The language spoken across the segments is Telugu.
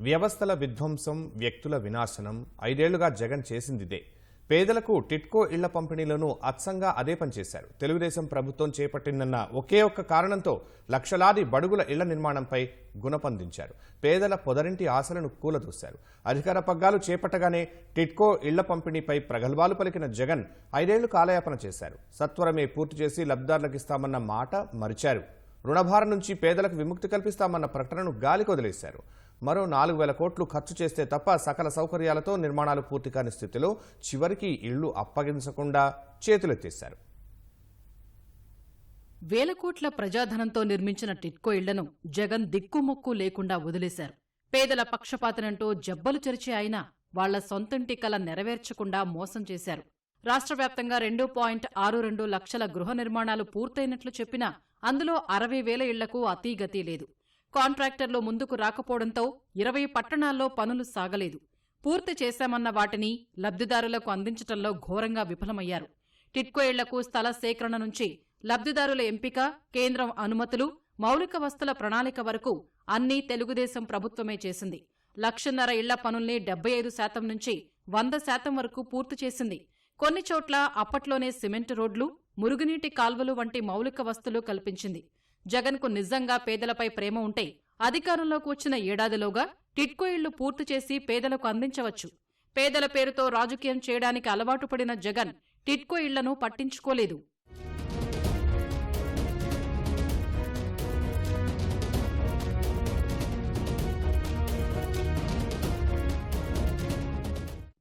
వ్యవస్థల విధ్వంసం వ్యక్తుల వినాశనం ఐదేళ్ళుగా జగన్ చేసిందిదే. పేదలకు టిట్కో ఇళ్ళ పంపిణీలను అచ్చంగా అదే పనిచేశారు తెలుగుదేశం ప్రభుత్వం చేపట్టిందన్న ఒకే ఒక్క కారణంతో లక్షలాది బడుగుల ఇళ్ళ నిర్మాణంపై గుణపందించారు. పేదల పొదరింటి ఆశలను కూలదూశారు. అధికార పగ్గాలు చేపట్టగానే టిట్కో ఇళ్ళ పంపిణీపై ప్రగల్భాలు పలికిన జగన్ ఐదేళ్ళు కాలయాపన చేశారు. సత్వరమే పూర్తి చేసి లబ్ధిదారులకు ఇస్తామన్న మాట మరిచారు. రుణభారం నుంచి పేదలకు విముక్తి కల్పిస్తామన్న ప్రకటనను గాలికొదిలేశారు మరో నాలుగు వేల కోట్లు ఖర్చు చేస్తే తప్ప సకల సౌకర్యాలతో నిర్మాణాలు పూర్తి కాని స్థితిలో చివరికి ఇళ్ళు అప్పగించకుండా చేతులెత్తేశారు. వేల కోట్ల ప్రజాధనంతో నిర్మించిన టిట్కో ఇళ్ళను జగన్ దిక్కుముక్కు లేకుండా వదిలేశారు. పేదల పక్షపాతనంటూ జబ్బలు చెరిచే ఆయన వాళ్ళ సొంతంటి కల నెరవేర్చకుండా మోసం చేశారు. రాష్ట్ర వ్యాప్తంగా రెండు పాయింట్ ఆరు రెండు లక్షల గృహ నిర్మాణాలు పూర్తయినట్లు చెప్పినా అందులో అరవై వేల ఇళ్ళకు అతీగతి లేదు. కాంట్రాక్టర్లు ముందుకు రాకపోవడంతో ఇరవై పట్టణాల్లో పనులు సాగలేదు. పూర్తి చేశామన్న వాటిని లబ్ధిదారులకు అందించటంలో ఘోరంగా విఫలమయ్యారు. టిట్కో ఇళ్ళకు స్థల సేకరణ నుంచి లబ్ధిదారుల ఎంపిక కేంద్రం అనుమతులు మౌలిక వస్తుల ప్రణాళిక వరకు అన్నీ తెలుగుదేశం ప్రభుత్వమే చేసింది. లక్షన్నర ఇళ్ళ పనుల్ని డెబ్బై ఐదు శాతం నుంచి వంద శాతం వరకు పూర్తి చేసింది. కొన్ని చోట్ల అప్పట్లోనే సిమెంట్ రోడ్లు మురుగునీటి కాల్వలు వంటి మౌలిక వస్తులు కల్పించింది. జగన్కు నిజంగా పేదలపై ప్రేమ ఉంటే అధికారంలోకి వచ్చిన ఏడాదిలోగా టిట్కో ఇళ్ళు పూర్తి చేసి పేదలకు అందించవచ్చు. పేదల పేరుతో రాజకీయం చేయడానికి అలవాటు పడిన జగన్ టిట్కో ఇళ్ళను పట్టించుకోలేదు.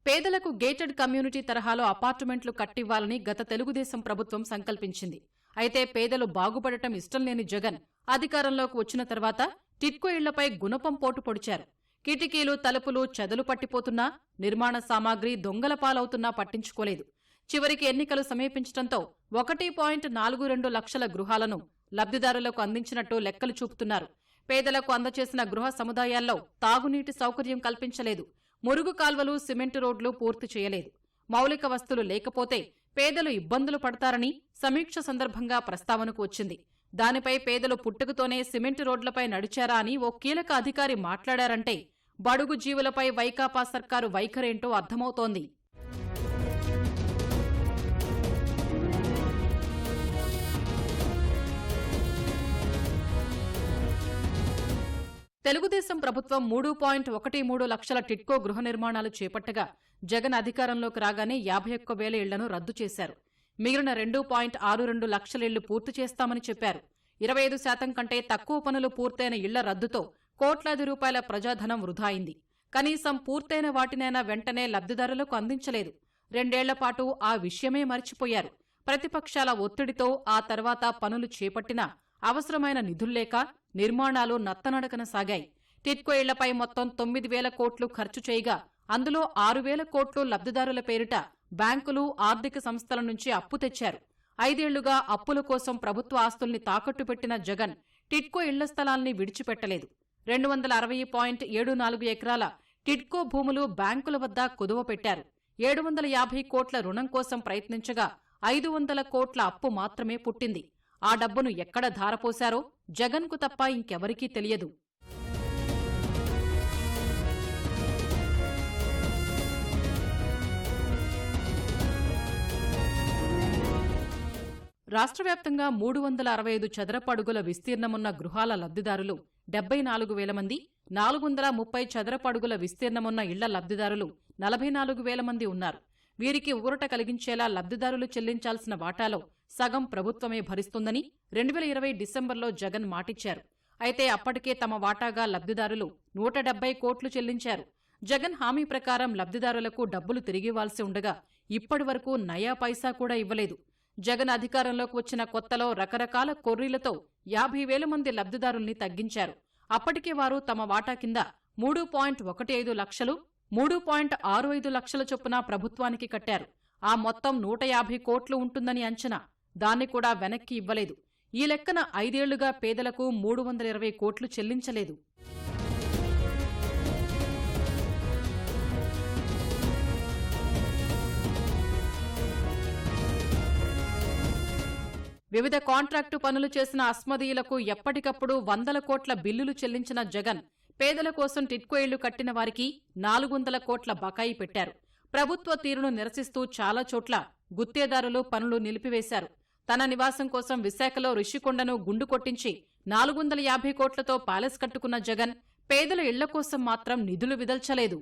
పేదలకు గేటెడ్ కమ్యూనిటీ తరహాలో అపార్ట్మెంట్లు కట్టివ్వాలని గత తెలుగుదేశం ప్రభుత్వం సంకల్పించింది. అయితే పేదలు బాగుపడటం ఇష్టం లేని జగన్ అధికారంలోకి వచ్చిన తర్వాత టిట్కో ఇళ్ళపై గుణపం పోటు పొడిచారు. కిటికీలు తలుపులు చెదలు పట్టిపోతున్నా నిర్మాణ సామాగ్రి దొంగల పాలవుతున్నా పట్టించుకోలేదు. చివరికి ఎన్నికలు సమీపించడంతో ఒకటి పాయింట్ నాలుగు రెండు లక్షల గృహాలను లబ్ధిదారులకు అందించినట్టు లెక్కలు చూపుతున్నారు. పేదలకు అందచేసిన గృహ సముదాయాల్లో తాగునీటి సౌకర్యం కల్పించలేదు. మురుగు కాల్వలు సిమెంటు రోడ్లు పూర్తి చేయలేదు. మౌలిక వస్తులు లేకపోతే పేదలు ఇబ్బందులు పడతారని సమీక్ష సందర్భంగా ప్రస్తావనకు వచ్చింది. దానిపై పేదలు పుట్టుకతోనే సిమెంట్ రోడ్లపై నడిచారా అని ఓ కీలక అధికారి మాట్లాడారంటే బడుగు జీవులపై వైకాపా సర్కారు వైఖరేంటో అర్థమవుతోంది. తెలుగుదేశం ప్రభుత్వం మూడు పాయింట్ ఒకటి మూడు లక్షల టిట్కో గృహ నిర్మాణాలు చేపట్టగా జగన్ అధికారంలోకి రాగానే యాభై ఒక్క వేల ఇళ్ళను రద్దు చేశారు. మిగిలిన రెండు పాయింట్ ఆరు రెండు లక్షల ఇళ్ళు పూర్తి చేస్తామని చెప్పారు. ఇరవై ఐదు శాతం కంటే తక్కువ పనులు పూర్తయిన ఇళ్ళ రద్దుతో కోట్లాది రూపాయల ప్రజాధనం వృధా అయింది కనీసం పూర్తయిన వాటినైనా వెంటనే లబ్ధిదారులకు అందించలేదు. రెండేళ్ళ పాటు ఆ విషయమే మర్చిపోయారు. ప్రతిపక్షాల ఒత్తిడితో ఆ తర్వాత పనులు చేపట్టినా అవసరమైన నిధుల్లేక నిర్మాణాలు నత్తనడకన సాగాయి. టిట్కో ఇళ్ళపై మొత్తం తొమ్మిది వేల కోట్లు ఖర్చు చేయగా అందులో ఆరు వేల కోట్లు లబ్ధిదారుల పేరిట బ్యాంకులు ఆర్థిక సంస్థల నుంచి అప్పు తెచ్చారు. ఐదేళ్ళుగా అప్పుల కోసం ప్రభుత్వ ఆస్తుల్ని తాకట్టు పెట్టిన జగన్ టిట్కో ఇళ్ళ స్థలాల్ని విడిచిపెట్టలేదు. రెండు వందల అరవై పాయింట్ ఏడు నాలుగు ఎకరాల టిట్కో భూములు బ్యాంకుల వద్ద కుదువ పెట్టారు. ఏడు వందల యాభై కోట్ల రుణం కోసం ప్రయత్నించగా ఐదు వందల కోట్ల అప్పు మాత్రమే పుట్టింది. ఆ డబ్బును ఎక్కడ ధారపోశారో జగన్కు తప్ప ఇంకెవరికీ తెలియదు. రాష్ట్ర వ్యాప్తంగా మూడు వందల అరవై ఐదు చదరపు అడుగుల విస్తీర్ణమున్న గృహాల లబ్ధిదారులు డెబ్బై నాలుగు వేల మంది నాలుగు వందల ముప్పై చదరపు అడుగుల విస్తీర్ణమున్న ఇళ్ళ లబ్ధిదారులు నలభై నాలుగు వేల మంది ఉన్నారు. వీరికి ఊరట కలిగించేలా లబ్ధిదారులు చెల్లించాల్సిన వాటాలో సగం ప్రభుత్వమే భరిస్తుందని రెండు వేల ఇరవై డిసెంబర్లో జగన్ మాటిచ్చారు. అయితే అప్పటికే తమ వాటాగా లబ్ధిదారులు నూట డెబ్బై కోట్లు చెల్లించారు. జగన్ హామీ ప్రకారం లబ్ధిదారులకు డబ్బులు తిరిగివ్వాల్సి ఉండగా ఇప్పటి వరకు నయా పైసా కూడా ఇవ్వలేదు. జగన్ అధికారంలోకి వచ్చిన కొత్తలో రకరకాల కొర్రీలతో యాభై వేల మంది లబ్ధిదారుల్ని తగ్గించారు. అప్పటికే వారు తమ వాటా కింద మూడు పాయింట్ ఒకటి ఐదు లక్షలు మూడు పాయింట్ ఆరు ఐదు లక్షల చొప్పున ప్రభుత్వానికి కట్టారు. ఆ మొత్తం నూట యాభై కోట్లు ఉంటుందని అంచనా. దాన్ని కూడా వెనక్కి ఇవ్వలేదు. ఈ లెక్కన ఐదేళ్ళుగా పేదలకు మూడు వందల ఇరవై కోట్లు చెల్లించలేదు. వివిధ కాంట్రాక్టు పనులు చేసిన అస్మదీయులకు ఎప్పటికప్పుడు వందల కోట్ల బిల్లులు చెల్లించిన జగన్ పేదల కోసం టిట్కో ఇళ్ళు కట్టిన వారికి నాలుగు వందల కోట్ల బకాయి పెట్టారు. ప్రభుత్వ తీరును నిరసిస్తూ చాలా చోట్ల గుత్తేదారులు పనులు నిలిపివేశారు. తన నివాసం కోసం విశాఖలో రిషికొండను గుండు కొట్టించి నాలుగు వందల యాభై కోట్లతో ప్యాలెస్ కట్టుకున్న జగన్ పేదల ఇళ్ళ కోసం మాత్రం నిధులు విదల్చలేదు.